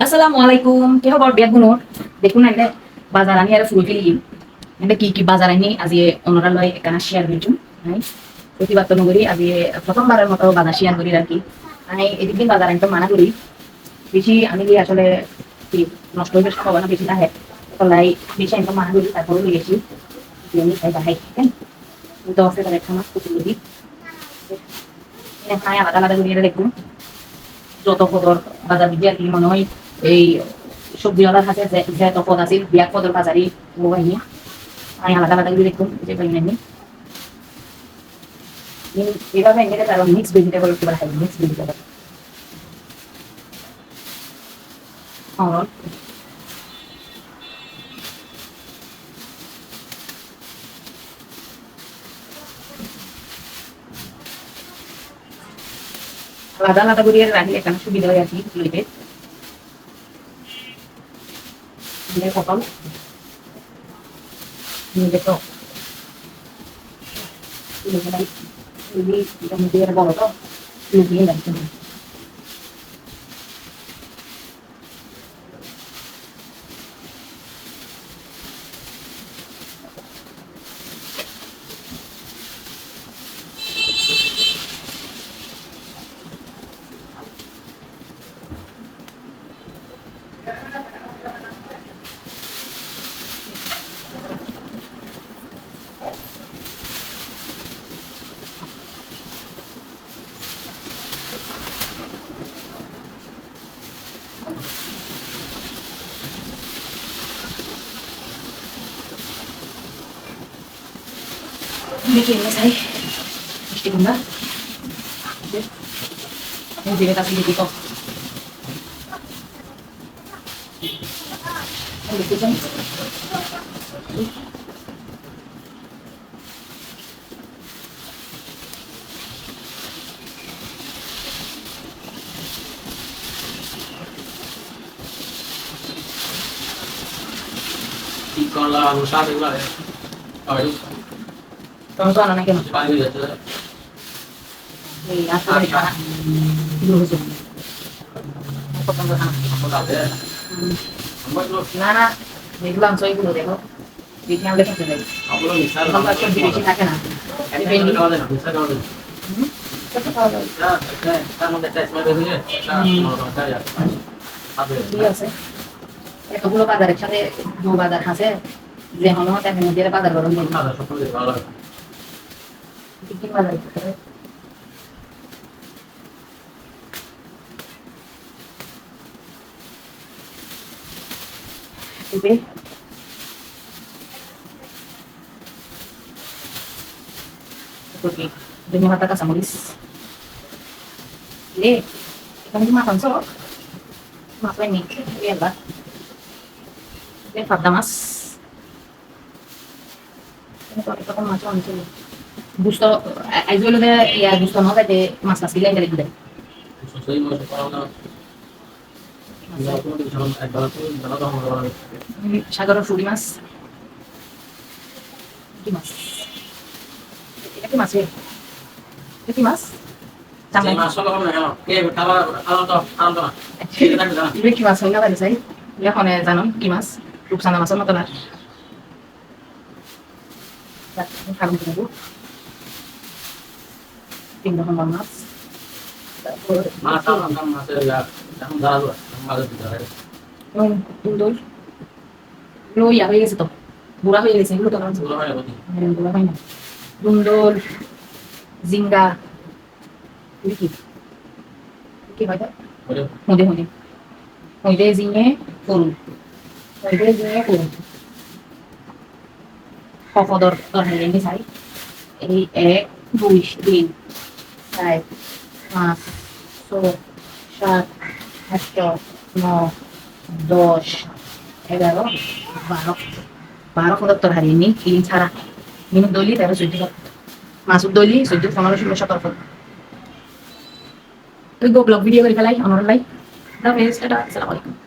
আসসালামু আলাইকুম কি খবর বিয়াত গুনো দেখুন না এটা বাজার আনি আর ফুল এটা কি কি বাজার আনি আজি অনরা লয় একানা শেয়ার করছুন নগরী আজি প্রথমবারের মতো বাজার শেয়ার করি আর কি আমি এদিক মানা করি বেশি আমি আসলে নষ্ট হয়ে বেশি থাকে তাই বেশি মানা করি তারপরে নিয়ে গেছি আমি কেন দেখুন। যত পদর বাজার বিদ্যা কি মনে হয় এই সবজিওয়ালার হাতে যে পদ আছে বিয়া পদর বাজারি মোবাইল আমি আলাদা আলাদা দেখুন যে পাই নাই এভাবে এনে মিক্স ভেজিটেবল বলা হয় মিক্স ভেজিটেবল আলাদা আলাদা করে রাখলে কেন সুবিধা হয় কি লইতে নিয়ে পটল নিয়ে দেখো বড় তো লুকিয়ে যাচ্ছে Bikin ya ¿Me quieres ahí? ¿Viste con ¿Qué? Un tibetazo pico. Y con la usada regular, ¿eh? A ver, es Bueno, না না দেখলাম ছয়গুলো দেখো দেখে আমরা খেতে যাই abuelo, mi sal. এখন তো আর সবজি বেশি থাকে না Este es el que va a tener, este es el que va a tener. হুম? কত খাওয়া যাবে? Ya, este, estamos de test, ¿me ves bien? Ya, no, no, ya, ya. A ver, ঠিক আছে এতগুলো বাজার একসাথে দু বাজার আছে যে হলো তাকে বাজার গরম Oke. Oke, dengan mata kasam ulis. Kita ini makan so. Ini, Ini kalau kita kan. Gusto, ay gusto na ya gusto el barato, el barato, el barato. সাগরের ফুলি মাছ কি মাছ এটা কি মাছ এটা কি মাছ más কি মাছ হয় না বাড়ি চাই এখন জানো কি মাছ রূপসানা মাছের মতো না তিন রকমের মাছ জিঙ্গা কি কি হয় মধ্যে মধ্যে জিঙে করুন মধ্যে জিঙে এই এক, দুই, তিন। চার পাঁচ ছয় সাত আট ন দশ এগারো, বারো। বারো পদর তরকারি নি ক্লিন ছাড়া। মিনুট দলি, তেরো, চোদ্দ মাসুর দলি, চোদ্দ পনেরো ষোলো সতেরো তুই গো, ব্লগ ভিডিও করে ফেলাই অনর দা বেস্ট আসসালামু আলাইকুম।